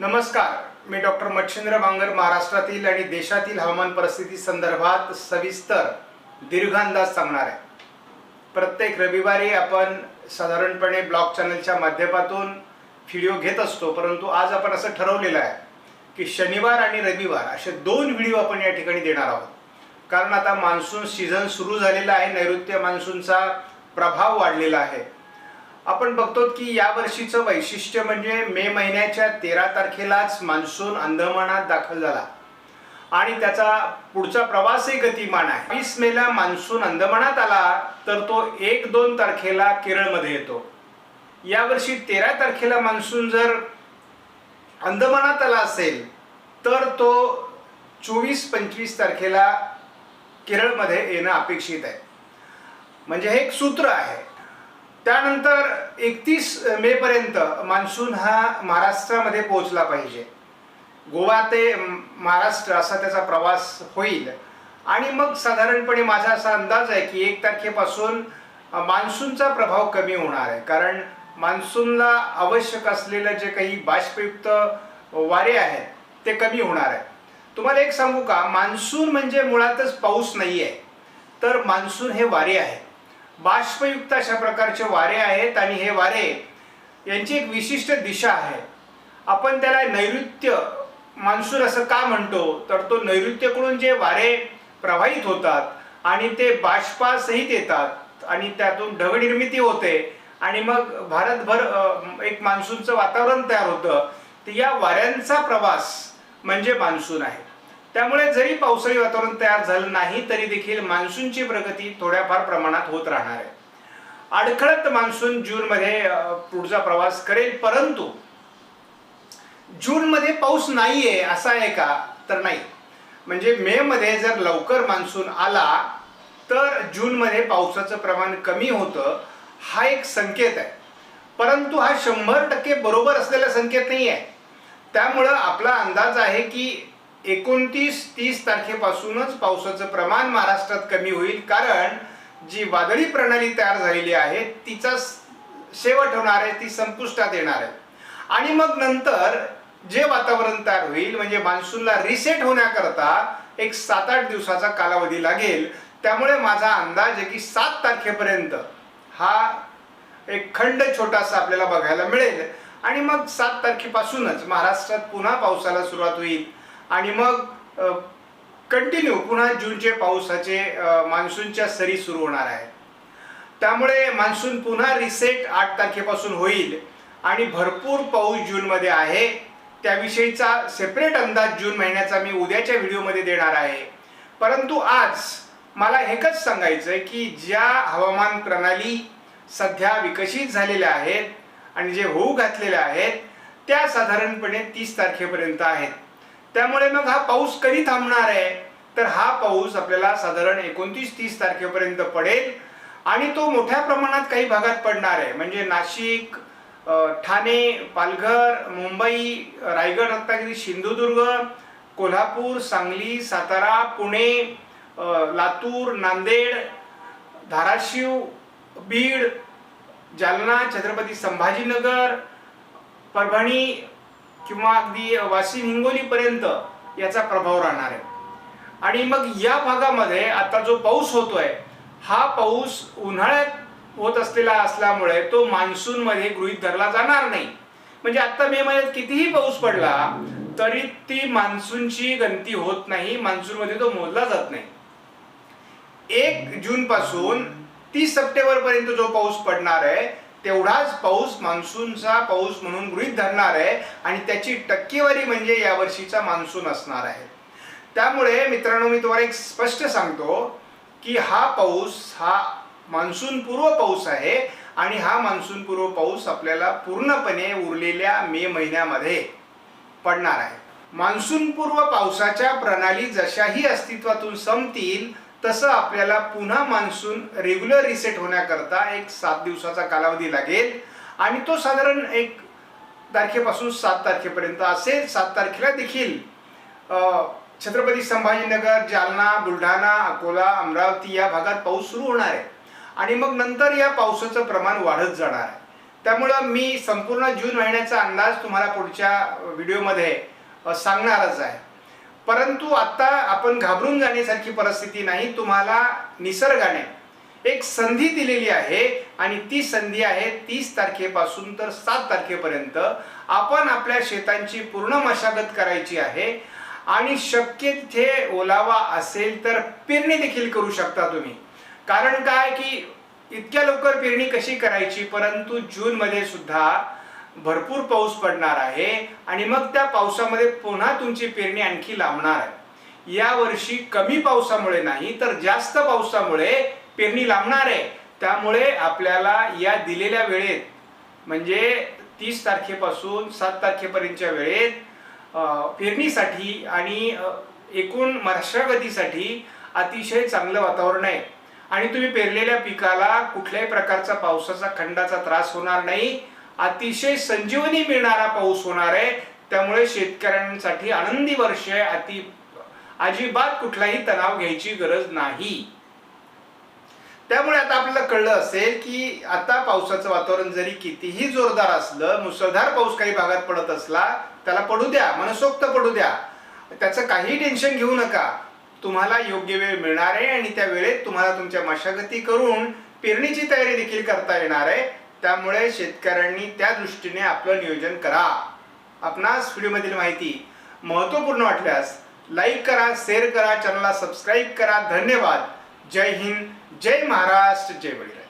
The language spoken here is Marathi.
नमस्कार. मी डॉक्टर मच्छिंद्र बांगर महाराष्ट्रातील आणि देशातील हवामान परिस्थिती संदर्भात सविस्तर दीर्घ अंदाज सांगणार आहे. प्रत्येक रविवारी आपण साधारणपणे ब्लॉग चॅनलच्या माध्यमातून व्हिडिओ घेत असतो परंतु आज आपण असं ठरवलेलं आहे की शनिवार आणि रविवार असे दोन व्हिडिओ आपण या ठिकाणी देणार आहोत. कारण आता मान्सून सीझन सुरू झालेला आहे नैऋत्य मान्सूनचा प्रभाव वाढलेला आहे. आपण बघतो की या वर्षीचं वैशिष्ट्य म्हणजे मे महिन्याच्या तेरा तारखेलाच मान्सून अंदमानात दाखल झाला. आणि त्याचा पुढचा प्रवासही गतिमान आहे. वीस मेला मान्सून अंदमानात आला तर तो एक दोन तारखेला केरळमध्ये येतो. यावर्षी तेरा तारखेला मान्सून जर अंदमानात आला असेल तर तो चोवीस पंचवीस तारखेला केरळमध्ये येणं अपेक्षित आहे. म्हणजे हे एक सूत्र आहे. त्यानंतर एकतीस मे पर्यंत मान्सून हा महाराष्ट्रामध्ये पोहोचला पाहिजे. गोवा ते महाराष्ट्र असा त्याचा प्रवास होईल. आणि मग साधारणपणे माझा असा अंदाज आहे की एक तारखेपासून मान्सूनचा प्रभाव कमी होणार आहे. कारण मान्सूनला आवश्यक असलेलं जे काही बाष्पयुक्त वारे आहेत ते कमी होणार आहे. तुम्हाला एक सांगू का? मान्सून म्हणजे मुळातच पाऊस नाही आहे तर मान्सून हे वारे आहे बाष्पयुक्त अशा प्रकारचे वारे आहेत आणि हे वारे यांची एक विशिष्ट दिशा आहे. आपण त्याला नैऋत्य मान्सून असं का म्हणतो? तर तो नैऋत्यकडून जे वारे प्रवाहित होतात आणि ते बाष्पासहित येतात आणि त्यातून ढग निर्मिती होते आणि मग भारतभर एक मान्सूनचं वातावरण तयार होतं. तर या वाऱ्यांचा प्रवास म्हणजे मान्सून आहे. त्यामुळे जरी पावसाळी वातावरण तयार झालं नाही तरी देखील मान्सूनची प्रगती थोड्याफार प्रमाणात होत राहणार आहे. अडखळत मान्सून जूनमध्ये पुढचा प्रवास करेल परंतु जूनमध्ये पाऊस नाहीये असा आहे का? तर नाही. म्हणजे मे मध्ये जर लवकर मान्सून आला तर जूनमध्ये पावसाचं प्रमाण कमी होतं हा एक संकेत आहे. परंतु हा शंभर टक्के बरोबर असलेला संकेत नाही आहे त्यामुळं आपला अंदाज आहे की एकोणतीस तीस तारखेपासूनच पावसाचं प्रमाण महाराष्ट्रात कमी होईल कारण जी वादळी प्रणाली तयार झालेली आहे तिचा शेवट होणार आहे ती संपुष्टात येणार आहे. आणि मग नंतर जे वातावरण तयार होईल म्हणजे मान्सूनला रिसेट होण्याकरता एक सात आठ दिवसाचा कालावधी लागेल. त्यामुळे माझा अंदाज आहे की सात तारखेपर्यंत हा एक खंड छोटासा आपल्याला बघायला मिळेल. आणि मग सात तारखेपासूनच महाराष्ट्रात पुन्हा पावसाला सुरुवात होईल. आणि मग कंटिन्यू पुन्हा जूनचे पावसाचे मान्सूनच्या सरी सुरू होणार आहेत. त्यामुळे मान्सून पुन्हा रिसेट आठ तारखेपासून होईल. आणि भरपूर पाऊस जूनमध्ये आहे. त्याविषयीचा सेपरेट अंदाज जून महिन्याचा मी उद्याच्या व्हिडिओमध्ये देणार आहे. परंतु आज मला एकच सांगायचं आहे की ज्या हवामान प्रणाली सध्या विकसित झालेल्या आहेत आणि जे होऊ घातलेल्या आहेत त्या साधारणपणे तीस तारखेपर्यंत आहेत. त्यामुळे मग हा पाऊस कधी थांबणार आहे? तर हा पाऊस आपल्याला साधारण एकोणतीस तीस तारखेपर्यंत पडेल. आणि तो मोठ्या प्रमाणात काही भागात पडणार आहे. म्हणजे नाशिक ठाणे पालघर मुंबई रायगड रत्नागिरी सिंधुदुर्ग कोल्हापूर सांगली सातारा पुणे लातूर नांदेड धाराशिव बीड जालना छत्रपती संभाजीनगर परभणी किंवा अगदी वाशिम हिंगोलीपर्यंत याचा प्रभाव राहणार आहे. आणि मग या भागामध्ये आता जो पाऊस होतोय हा पाऊस उन्हाळ्यात होत असलेला असल्यामुळे तो मान्सूनमध्ये गृहीत धरला जाणार नाही. म्हणजे आता मे महिन्यात कितीही पाऊस पडला तरी ती मान्सूनची गणती होत नाही मान्सूनमध्ये तो मोजला जात नाही. एक जून पासून तीस सप्टेंबर पर्यंत जो पाऊस पडणार आहे तेवढाच पाऊस मान्सूनचा पाऊस म्हणून गृहीत धरणार आहे आणि त्याची टक्केवारी म्हणजे यावर्षीचा मान्सून असणार आहे. त्यामुळे मित्रांनो मी तुम्हाला एक स्पष्ट सांगतो की हा पाऊस हा मान्सून पूर्व पाऊस आहे आणि हा मान्सूनपूर्व पाऊस आपल्याला पूर्णपणे उरलेल्या मे महिन्यामध्ये पडणार आहे. मान्सूनपूर्व पावसाच्या प्रणाली जशाही अस्तित्वातून संपतील तसं आपल्याला पुन्हा मान्सून रेग्युलर रिसेट होण्याकरता एक सात दिवसाचा कालावधी लागेल. आणि तो साधारण एक तारखेपासून सात तारखेपर्यंत असेल. सात तारखेला देखील छत्रपती संभाजीनगर जालना बुलढाणा अकोला अमरावती या भागात पाऊस सुरू होणार आहे. आणि मग नंतर या पावसाचं प्रमाण वाढत जाणार आहे. त्यामुळं मी संपूर्ण जून महिन्याचा अंदाज तुम्हाला पुढच्या व्हिडिओमध्ये सांगणारच आहे. परंतु आता आपण घाबरून जाण्यासारखी परिस्थिती नाही तुम्हाला निसर्गाने एक संधी दिलेली आहे आणि ती संधी आहे तीस तारखेपासून तर सात तारखेपर्यंत आपण आपल्या शेतांची पूर्ण मशागत करायची आहे आणि शक्य तिथे ओलावा असेल तर पेरणी देखील करू शकता तुम्ही. कारण काय की इतक्या लवकर पेरणी कशी करायची? परंतु जूनमध्ये सुद्धा भरपूर पाऊस पडणार आहे आणि मग त्या पावसामध्ये पुन्हा तुमची पेरणी आणखी लांबणार आहे. या वर्षी कमी पावसामुळे नाही तर जास्त पावसामुळे पेरणी लांबणार आहे. त्यामुळे आपल्याला या दिलेल्या वेळेत म्हणजे तीस तारखेपासून सात तारखेपर्यंतच्या वेळेत पेरणीसाठी आणि एकूण मशागतीसाठी अतिशय चांगलं वातावरण आहे. आणि तुम्ही पेरलेल्या पिकाला कुठल्याही प्रकारचा पावसाचा खंडाचा त्रास होणार नाही. अतिशय संजीवनी मिळणारा पाऊस होणार आहे. त्यामुळे शेतकऱ्यांसाठी आनंदी वर्ष आहे. अति अजिबात कुठलाही तणाव घ्यायची गरज नाही. त्यामुळे आता आपल्याला कळलं असेल की आता पावसाचं वातावरण जरी कितीही जोरदार असलं मुसळधार पाऊस काही भागात पडत असला त्याला पडू द्या मनसोक्त पडू द्या. त्याचं काही टेन्शन घेऊ नका. तुम्हाला योग्य वेळ मिळणार आहे आणि त्या वेळेत तुम्हाला तुमच्या मशागती करून पेरणीची तयारी देखील करता येणार आहे. त्यामुळे शेतकऱ्यांनी त्या दृष्टीने आपलं नियोजन करा. आपणास व्हिडिओमधील माहिती महत्त्वपूर्ण वाटल्यास लाईक करा शेअर करा चॅनलला सबस्क्राईब करा. धन्यवाद. जय हिंद. जय महाराष्ट्र. जय बळीराज.